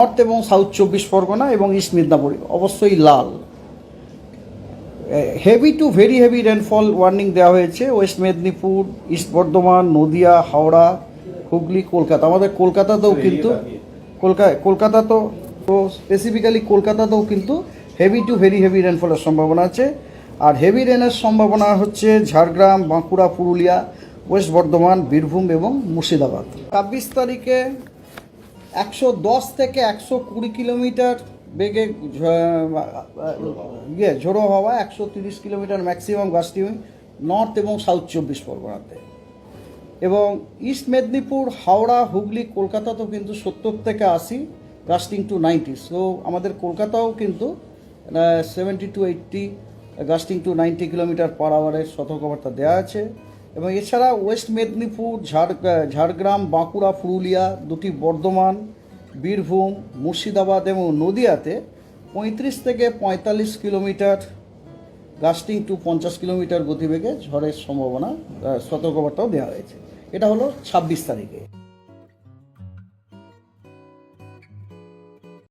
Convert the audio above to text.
North এবং south চব্বিশ পরগনা এবং ইস্ট মিদনাপুর অবশ্যই লাল। Heavy to very heavy rainfall warning দেওয়া হয়েছে ওয়েস্ট মেদিনীপুর ইস্ট বর্ধমান নদিয়া হাওড়া হুগলি কলকাতা। আমাদের কলকাতাতেও কিন্তু কলকাতা কলকাতা তো তো স্পেসিফিক্যালি কলকাতাতেও কিন্তু হেভি টু ভেরি হেভি রেনফলের সম্ভাবনা আছে। আর হেভি রেনের সম্ভাবনা হচ্ছে ঝাড়গ্রাম বাঁকুড়া পুরুলিয়া ওয়েস্ট বর্ধমান বীরভূম এবং মুর্শিদাবাদ। ছাব্বিশ তারিখে একশো দশ থেকে একশো কুড়ি কিলোমিটার বেগে ইয়ে ঝোড়ো হওয়া, একশো তিরিশ কিলোমিটার ম্যাক্সিমাম গাছটি নর্থ এবং সাউথ চব্বিশ পরগনাতে। এবং ইস্ট মেদিনীপুর, হাওড়া, হুগলি, কলকাতাতেও কিন্তু সত্তর থেকে আশি গাস্টিং টু নাইনটি সো আমাদের কলকাতাও কিন্তু seventy to eighty gusting to ninety kilometre per আওয়ারের সতর্কবার্তা দেওয়া আছে। এবং এছাড়া ওয়েস্ট মেদিনীপুর, ঝাড় ঝাড়গ্রাম, বাঁকুড়া, পুরুলিয়া দুটি বর্ধমান, বীরভূম, মুর্শিদাবাদ এবং নদিয়াতে পঁয়ত্রিশ থেকে পঁয়তাল্লিশ কিলোমিটার গাস্টিং টু পঞ্চাশ কিলোমিটার গতিবেগে ঝড়ের সম্ভাবনা সতর্কবার্তাও দেওয়া হয়েছে। এটা হলো ছাব্বিশ তারিখে।